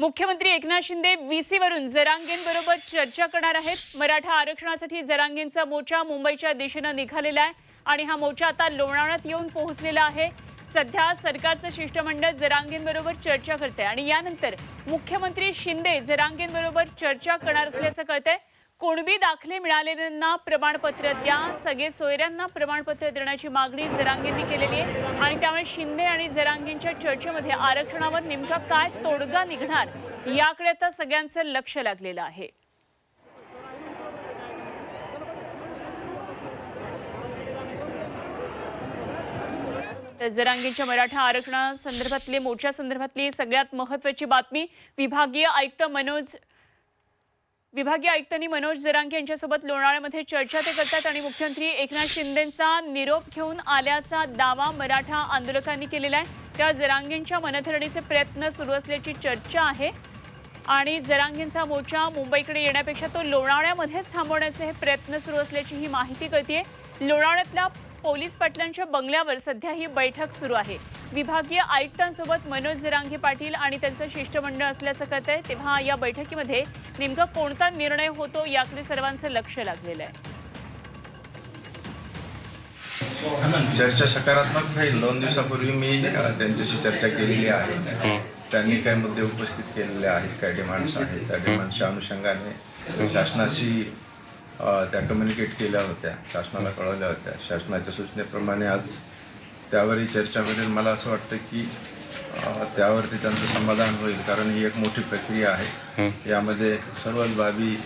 मुख्यमंत्री एकनाथ शिंदे व्हीसी वरून जरांगेंबरोबर चर्चा करणार आहेत. मराठा आरक्षणासाठी जरांगेंचा मोर्चा मुंबईच्या दिशेनं निघालेला आहे आणि हा मोर्चा आता लोणावळ्यात येऊन पोहोचलेला आहे. सध्या सरकारचं शिष्टमंडळ जरांगेंबरोबर चर्चा करते आणि यानंतर मुख्यमंत्री शिंदे जरांगेंबरोबर चर्चा करणार असल्याचं कळतंय. कुणबी दाखले मिळालेल्यांना प्रमाणपत्र द्या. सगळे सोयऱ्यांना प्रमाणपत्र देण्याची मागणी जरांगेंनी केलेली आहे. आणि त्यामुळे शिंदे आणि जरांगेंच्या चर्चेमध्ये आरक्षणावर नेमका काय तोडगा निघणार याकडे आता सगळ्यांचं लक्ष लागलेलं आहे. तर जरांगेंच्या मराठा आरक्षणासंदर्भातली मोर्चा संदर्भातली सगळ्यात महत्वाची बातमी विभागीय आयुक्त मनोज विभागीय आयुक्तांनी मनोज जरांगे यांच्यासोबत लोणाळ्यामध्ये चर्चा ते करतात आणि मुख्यमंत्री एकनाथ शिंदेंचा निरोप घेऊन आल्याचा दावा मराठा आंदोलकांनी केलेला आहे. त्या जरांगेंच्या मनधरणीचे प्रयत्न सुरू असल्याची चर्चा आहे. आणि जरांगेंचा मोर्चा मुंबईकडे येण्यापेक्षा तो लोणावळ्यामध्येच थांबवण्याचे हे प्रयत्न सुरू असल्याची ही माहिती कळतीये. लोणावळ्यातल्या पोलीस पाटलांच्या बंगल्यावर सध्या ही बैठक सुरू आहे. विभागीय आयुक्तांसोबत मनोज जरांगे पाटील आणि त्यांचं शिष्टमंडळ असल्याचं कळत आहे तेव्हा या बैठकीमध्ये नेमका कोणता निर्णय होतो याकडे सर्वांचं लक्ष लागलेलं आहे. चर्चा सकारात्मक राहील. दोन दिवसापूर्वी मी त्यांच्याशी चर्चा केलेली आहे. त्यांनी काही मुद्दे उपस्थित केलेले आहेत. काही डिमांड्स आहेत. त्या डिमांड्सच्या अनुषंगाने शासनाशी त्या कम्युनिकेट केल्या होत्या शासनाला कळवल्या होत्या. शासनाच्या सूचनेप्रमाणे आज त्यावरही चर्चा करेल मला असं वाटतं की त्यावरती त्यांचं समाधान होईल कारण ही एक मोठी प्रक्रिया आहे. यामध्ये सर्वच बाबी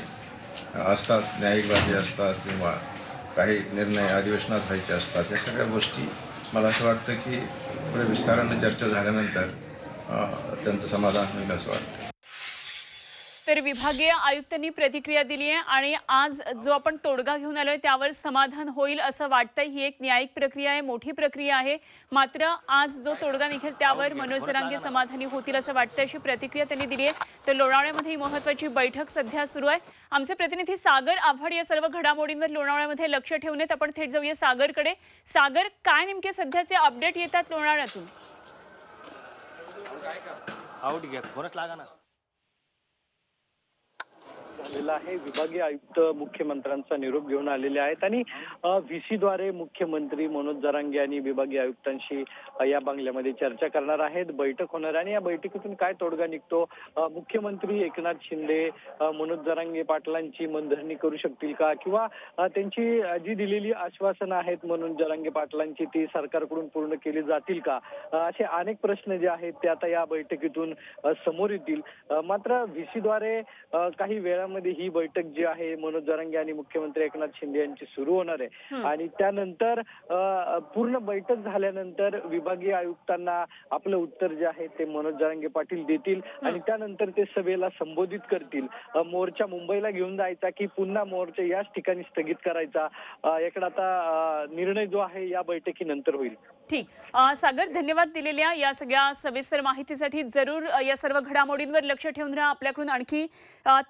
असतात न्यायिक बाबी असतात किंवा काही निर्णय अधिवेशनात व्हायचे असतात. या सगळ्या गोष्टी मला असं वाटतं की पुढे विस्ताराने चर्चा झाल्यानंतर त्यांचं समाधान होईल असं वाटतं. तर विभागीय आयुक्तांनी प्रतिक्रिया दिली आहे आणि आज जो आपण तोडगा घेऊन आलोय त्यावर समाधान होईल असं वाटतंय. ही एक न्यायिक प्रक्रिया आहे मोठी प्रक्रिया आहे. मात्र आज जो तोडगा निघेल त्यावर मनोज जरांगे समाधानी होतील असं वाटतंय अशी प्रतिक्रिया त्यांनी दिली आहे. तर लोणावळ्यामध्ये ही महत्वाची बैठक सध्या सुरू आहे. आमचे प्रतिनिधी सागर आव्हाड या सर्व घडामोडींवर लोणावळ्यामध्ये लक्ष ठेवून आहेत. आपण थेट जाऊया सागरकडे. सागर काय नेमके सध्याचे अपडेट येतात लोणावळ्यातून? झालेला आहे. विभागीय आयुक्त मुख्यमंत्र्यांचा निरोप घेऊन आलेले आहेत. आणि व्हीसी द्वारे मुख्यमंत्री मनोज जरांगे यांनी विभागीय आयुक्तांशी या बंगल्यामध्ये चर्चा करणार आहेत. बैठक होणार आहे. आणि या बैठकीतून काय तोडगा निघतो? मुख्यमंत्री एकनाथ शिंदे मनोज जरांगे पाटलांची मनधरणी करू शकतील का? किंवा त्यांची जी दिलेली आश्वासनं आहेत मनोज जरांगे पाटलांची ती सरकारकडून पूर्ण केली जातील का? असे अनेक प्रश्न जे आहेत ते आता या बैठकीतून समोर येतील. मात्र व्हीसी द्वारे काही वेळामध्ये ही बैठक जी आहे मनोज जरांगे आणि मुख्यमंत्री एकनाथ शिंदे यांची सुरू होणार आहे. आणि त्यानंतर पूर्ण बैठक झाल्यानंतर विभागीय आयुक्तांना आपलं उत्तर जे आहे ते मनोज जरांगे पाटील देतील आणि त्यानंतर ते सभेला संबोधित करतील. मोर्चा मुंबईला घेऊन जायचा की पुन्हा मोर्चा याच ठिकाणी स्थगित करायचा? याकडे आता निर्णय जो आहे या बैठकीनंतर होईल. ठीक सागर धन्यवाद दिलेल्या या सगळ्या सविस्तर माहितीसाठी. जरूर या सर्व घडामोडींवर लक्ष ठेवून राहा. आपल्याकडून आणखी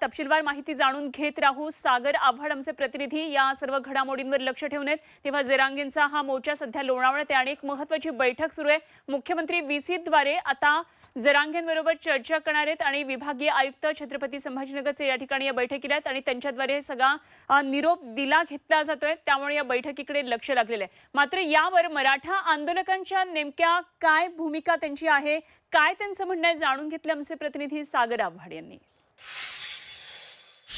तपशीलवार माहिती जाणून घेत राहू. सागर आव्हाड आमचे प्रतिनिधी या सर्व घडामोडींवर लक्ष ठेवून आहेत. तेव्हा जरांगेंचा हा मोर्चा सध्या लोणावळ्यात आहे आणि एक महत्वाची बैठक सुरू आहे. मुख्यमंत्री व्ही द्वारे आता जरांगेंबरोबर चर्चा करणार आहेत आणि विभागीय आयुक्त छत्रपती संभाजीनगरचे या ठिकाणी या बैठकीला आहेत आणि त्यांच्याद्वारे सगळा निरोप दिला घेतला जातोय. त्यामुळे या बैठकीकडे लक्ष लागलेलं आहे. मात्र यावर मराठा आंदोलन आंदोलकांच्या नेमक्या काय भूमिका त्यांची आहे काय त्यांचं म्हणणं आहे जाणून घेतलं आमचे प्रतिनिधी सागर आव्हाड यांनी.